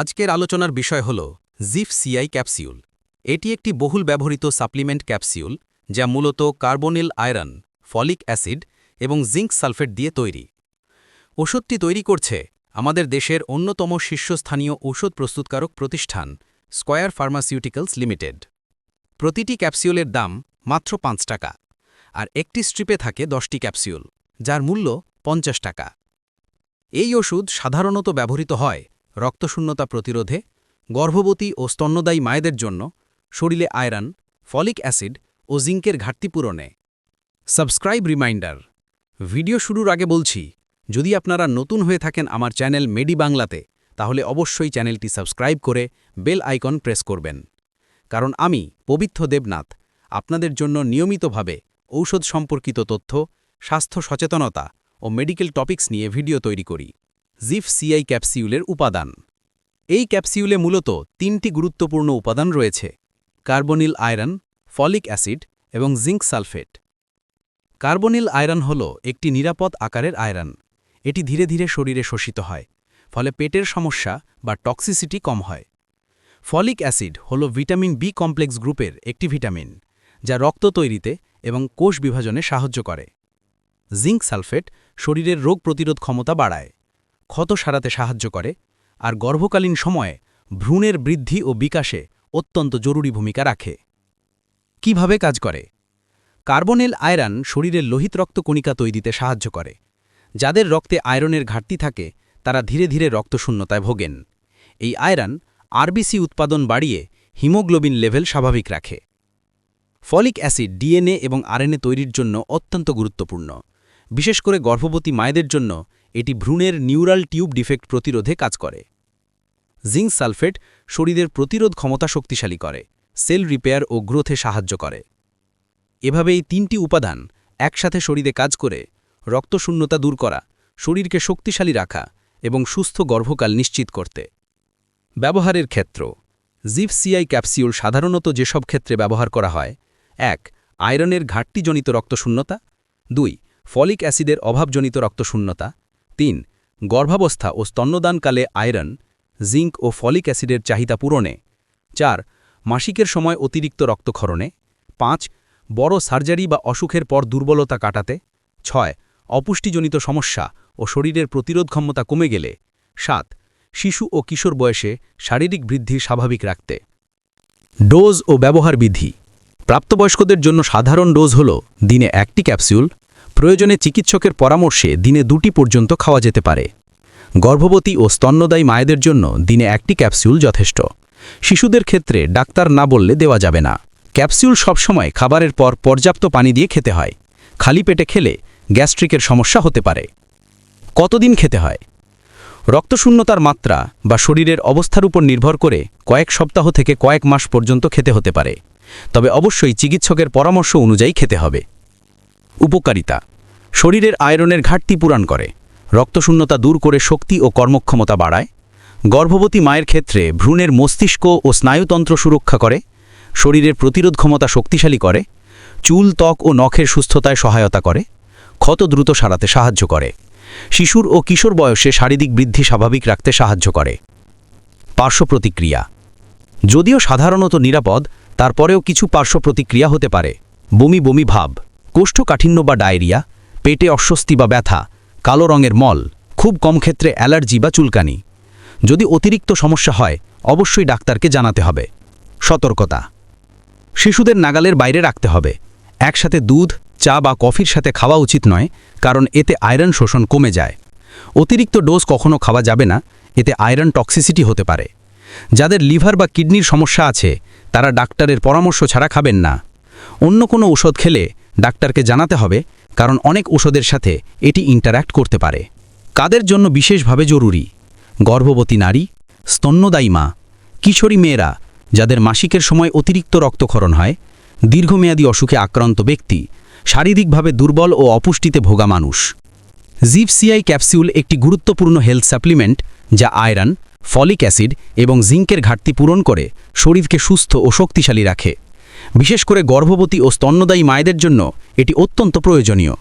আজকের আলোচনার বিষয় হল জিফ সিআই ক্যাপসিউল। এটি একটি বহুল ব্যবহৃত সাপ্লিমেন্ট ক্যাপসিউল যা মূলত কার্বনিল আয়রন, ফলিক অ্যাসিড এবং জিঙ্ক সালফেট দিয়ে তৈরি। ওষুধটি তৈরি করছে আমাদের দেশের অন্যতম শীর্ষস্থানীয় ঔষধ প্রস্তুতকারক প্রতিষ্ঠান স্কয়ার ফার্মাসিউটিক্যালস লিমিটেড। প্রতিটি ক্যাপসিউলের দাম মাত্র পাঁচ টাকা আর একটি স্ট্রিপে থাকে দশটি ক্যাপসিউল, যার মূল্য পঞ্চাশ টাকা। এই ওষুধ সাধারণত ব্যবহৃত হয় রক্তশূন্যতা প্রতিরোধে, গর্ভবতী ও স্তন্যদায়ী মায়েদের জন্য শরীরে আয়রন, ফলিক অ্যাসিড ও জিঙ্কের ঘাটতি পূরণে। Subscribe reminder. ভিডিও শুরুর আগে বলছি, যদি আপনারা নতুন হয়ে থাকেন আমার চ্যানেল মেডি বাংলাতে, তাহলে অবশ্যই চ্যানেলটি সাবস্ক্রাইব করে বেল আইকন প্রেস করবেন। কারণ আমি, পবিত্র দেবনাথ, আপনাদের জন্য নিয়মিতভাবে ঔষধ সম্পর্কিত তথ্য, স্বাস্থ্য সচেতনতা ও মেডিকেল টপিক্স নিয়ে ভিডিও তৈরি করি। জিফ সিআই ক্যাপসিউলের উপাদান। এই ক্যাপসিউলে মূলত তিনটি গুরুত্বপূর্ণ উপাদান রয়েছে, কার্বনিল আয়রন, ফলিক অ্যাসিড এবং জিঙ্ক সালফেট। কার্বনিল আয়রন হল একটি নিরাপদ আকারের আয়রন। এটি ধীরে ধীরে শরীরে শোষিত হয়, ফলে পেটের সমস্যা বা টক্সিসিটি কম হয়। ফলিক অ্যাসিড হল ভিটামিন বি কমপ্লেক্স গ্রুপের একটি ভিটামিন, যা রক্ত তৈরিতে এবং কোষ বিভাজনে সাহায্য করে। জিঙ্ক সালফেট শরীরের রোগ প্রতিরোধ ক্ষমতা বাড়ায়। ক্ষত সারাতে সাহায্য করে, আর গর্ভকালীন সময়ে ভ্রূণের বৃদ্ধি ও বিকাশে অত্যন্ত জরুরি ভূমিকা রাখে। কীভাবে কাজ করে? কার্বনেল আয়রন শরীরের লোহিত রক্তকণিকা তৈরিতে সাহায্য করে, যাদের রক্তে আয়রনের ঘাটতি থাকে, তারা ধীরে ধীরে রক্তশূন্যতায় ভোগেন। এই আয়রন আরবিসি উৎপাদন বাড়িয়ে হিমোগ্লোবিন লেভেল স্বাভাবিক রাখে। ফলিক অ্যাসিড ডিএনএ এবং আরএনএ তৈরির জন্য অত্যন্ত গুরুত্বপূর্ণ। বিশেষ করে গর্ভবতী মায়েদের জন্য এটি ভ্রূণের নিউরাল টিউব ডিফেক্ট প্রতিরোধে কাজ করে। জিঙ্ক সালফেট শরীরের প্রতিরোধ ক্ষমতা শক্তিশালী করে, সেল রিপেয়ার ও গ্রোথে সাহায্য করে। এভাবে এই তিনটি উপাদান একসাথে শরীরে কাজ করে, রক্তশূন্যতা দূর করা, শরীরকে শক্তিশালী রাখা এবং সুস্থ গর্ভকাল নিশ্চিত করতে। ব্যবহারের ক্ষেত্র জিফ সিআই ক্যাপসিউল সাধারণত যেসব ক্ষেত্রে ব্যবহার করা হয়, এক, আয়রনের ঘাটতিজনিত রক্তশূন্যতা, দুই, ফলিক অ্যাসিডের অভাবজনিত রক্তশূন্যতা তিন, গর্ভাবস্থা ও স্তন্যদানকালে আয়রন, জিঙ্ক ও ফলিক অ্যাসিডের চাহিদা পূরণে। চার, মাসিকের সময় অতিরিক্ত রক্তক্ষরণে। পাঁচ, বড় সার্জারি বা অসুখের পর দুর্বলতা কাটাতে। ছয়, অপুষ্টিজনিত সমস্যা ও শরীরের প্রতিরোধ ক্ষমতা কমে গেলে। সাত, শিশু ও কিশোর বয়সে শারীরিক বৃদ্ধি স্বাভাবিক রাখতে। ডোজ ও ব্যবহার বিধি। প্রাপ্তবয়স্কদের জন্য সাধারণ ডোজ হল দিনে একটি ক্যাপসুল প্রয়োজনে চিকিৎসকের পরামর্শে দিনে দুটি পর্যন্ত খাওয়া যেতে পারে। গর্ভবতী ও স্তন্যদায়ী মায়েদের জন্য দিনে একটি ক্যাপসুল যথেষ্ট। শিশুদের ক্ষেত্রে ডাক্তার না বললে দেওয়া যাবে না। ক্যাপসুল সবসময় খাবারের পর পর্যাপ্ত পানি দিয়ে খেতে হয়। খালি পেটে খেলে গ্যাস্ট্রিকের সমস্যা হতে পারে। কতদিন খেতে হয়? রক্তশূন্যতার মাত্রা বা শরীরের অবস্থার উপর নির্ভর করে কয়েক সপ্তাহ থেকে কয়েক মাস পর্যন্ত খেতে হতে পারে। তবে অবশ্যই চিকিৎসকের পরামর্শ অনুযায়ী খেতে হবে। উপকারিতা। শরীরের আয়রনের ঘাটতি পূরণ করে। রক্তশূন্যতা দূর করে শক্তি ও কর্মক্ষমতা বাড়ায়। গর্ভবতী মায়ের ক্ষেত্রে ভ্রূণের মস্তিষ্ক ও স্নায়ুতন্ত্র সুরক্ষা করে। শরীরের প্রতিরোধ ক্ষমতা শক্তিশালী করে। চুল, ত্বক ও নখের সুস্থতায় সহায়তা করে। ক্ষত দ্রুত সারাতে সাহায্য করে। শিশুর ও কিশোর বয়সে শারীরিক বৃদ্ধি স্বাভাবিক রাখতে সাহায্য করে। পার্শ্ব প্রতিক্রিয়া। যদিও সাধারণত নিরাপদ, তারপরেও কিছু পার্শ্ব প্রতিক্রিয়া হতে পারে। বমি বমি ভাব। কোষ্ঠকাঠিন্য বা ডায়রিয়া, পেটে অস্বস্তি বা ব্যথা, কালো রঙের মল, খুব কম ক্ষেত্রে অ্যালার্জি বা চুলকানি। যদি অতিরিক্ত সমস্যা হয়, অবশ্যই ডাক্তারকে জানাতে হবে। সতর্কতা। শিশুদের নাগালের বাইরে রাখতে হবে। একসাথে দুধ, চা বা কফির সাথে খাওয়া উচিত নয়, কারণ এতে আয়রন শোষণ কমে যায়। অতিরিক্ত ডোজ কখনো খাওয়া যাবে না, এতে আয়রন টক্সিসিটি হতে পারে। যাদের লিভার বা কিডনির সমস্যা আছে, তারা ডাক্তারের পরামর্শ ছাড়া খাবেন না। অন্য কোনো ওষুধ খেলে ডাক্তারকে জানাতে হবে, কারণ অনেক ওষুধের সাথে এটি ইন্টারাক্ট করতে পারে। কাদের জন্য বিশেষভাবে জরুরি? গর্ভবতী নারী, স্তন্যদায়ী মা, কিশোরী মেয়েরা, যাদের মাসিকের সময় অতিরিক্ত রক্তক্ষরণ হয়, দীর্ঘমেয়াদী অসুখে আক্রান্ত ব্যক্তি, শারীরিকভাবে দুর্বল ও অপুষ্টিতে ভোগা মানুষ। জিপসিআই ক্যাপসিউল একটি গুরুত্বপূর্ণ হেলথ সাপ্লিমেন্ট যা আয়রন, ফলিক অ্যাসিড এবং জিঙ্কের ঘাটতি পূরণ করে শরীরকে সুস্থ ও শক্তিশালী রাখে। বিশেষ করে গর্ভবতী ও স্তন্যদায়ী মায়েদের জন্য এটি অত্যন্ত প্রয়োজনীয়।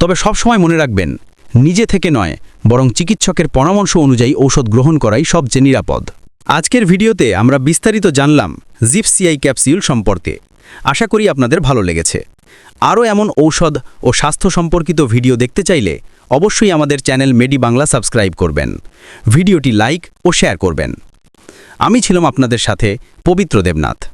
তবে সবসময় মনে রাখবেন, নিজে থেকে নয়, বরং চিকিৎসকের পরামর্শ অনুযায়ী ঔষধ গ্রহণ করাই সবচেয়ে নিরাপদ। আজকের ভিডিওতে আমরা বিস্তারিত জানলাম জিপ সিআই ক্যাপসিউল সম্পর্কে। আশা করি আপনাদের ভালো লেগেছে। আরও এমন ঔষধ ও স্বাস্থ্য সম্পর্কিত ভিডিও দেখতে চাইলে অবশ্যই আমাদের চ্যানেল মেডি বাংলা সাবস্ক্রাইব করবেন। ভিডিওটি লাইক ও শেয়ার করবেন। আমি ছিলাম আপনাদের সাথে পবিত্র দেবনাথ।